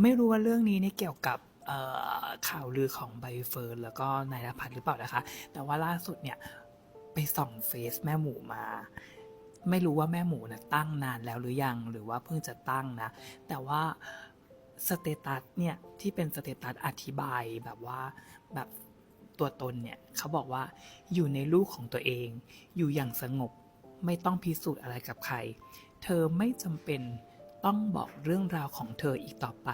ไม่รู้ว่าเรื่องนี้เนี่ยเกี่ยวกับข่าวลือของใบเฟิร์นแล้วก็นายรพัฒน์หรือเปล่านะคะ แต่ว่าล่าสุดเนี่ยไปส่องเฟซแม่หมูมา ไม่รู้ว่าแม่หมูนะตั้งนานแล้วหรือยังหรือว่าเพิ่งจะตั้งนะ แต่ว่าสเตตัสเนี่ยที่เป็นสเตตัสอธิบายแบบว่าแบบตัวตนเนี่ยเขาบอกว่าอยู่ในลูกของตัวเอง อยู่อย่างสงบไม่ต้องพิสูจน์อะไรกับใคร เธอไม่จำเป็น ต้องบอกเรื่องราวของเธออีกต่อไป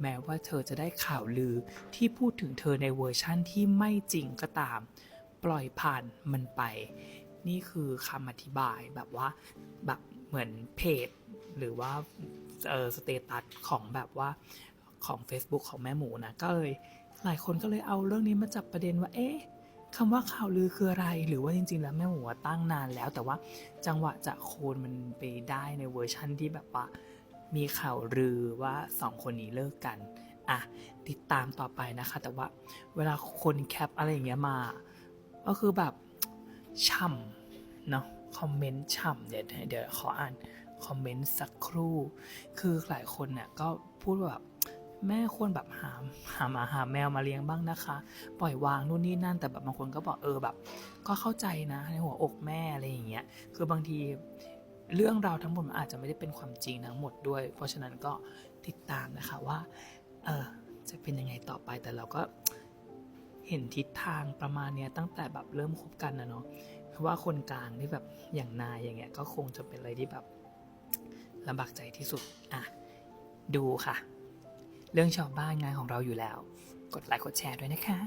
แม้ว่าเธอจะได้ข่าวลือที่พูดถึงเธอในเวอร์ชั่นที่ไม่จริงก็ตาม ปล่อยผ่านมันไป นี่คือคำอธิบายแบบว่าแบบเหมือนเพจ หรือว่าเออสเตตัสของแบบว่าของ Facebook ของแม่หมูนะก็เลยหลายคนก็เลยเอาเรื่องนี้มาจับประเด็นว่า เอ๊ะคำว่าข่าวลือคืออะไร หรือว่าจริง ๆ แล้วแม่หมูตั้งนานแล้ว แต่ว่าจังหวะจะโคนมันไปได้ในเวอร์ชั่นที่แบบว่า มีข่าวลือว่าสองคนนี้เลิกกัน อะ ติดตามต่อไปนะคะ แต่ว่าเวลาคนแคปอะไรอย่างเงี้ยมา ก็คือแบบช่ำเนาะคอมเมนต์ฉ่ำเดี๋ยวเดี๋ยวขออ่านคอมเมนต์สักครู่ คือหลายคนเนี่ยก็พูดว่าแบบแม่ควรแบบหาหาหมาหาแมวมาเลี้ยงบ้างนะคะ ปล่อยวางนู่นนี่นั่น แต่แบบบางคนก็บอกเออแบบ ก็เข้าใจนะในหัวอกแม่อะไรอย่างเงี้ย คือบางที เรื่องราวทั้งหมดมันอาจจะไม่ได้เป็นความจริงทั้งหมดด้วย เพราะฉะนั้นก็ติดตามนะคะว่าเออจะเป็นยังไงต่อไปแต่เราก็เห็นทิศทางประมาณเนี้ยตั้งแต่แบบเริ่มคบกันนะเนาะเพราะว่าคนกลางที่แบบอย่างนายอย่างเงี้ยก็คงจะเป็นอะไรที่แบบลำบากใจที่สุดอะดูค่ะ เรื่องชาวบ้านงานของเราอยู่แล้ว กดไลค์กดแชร์ด้วยนะคะ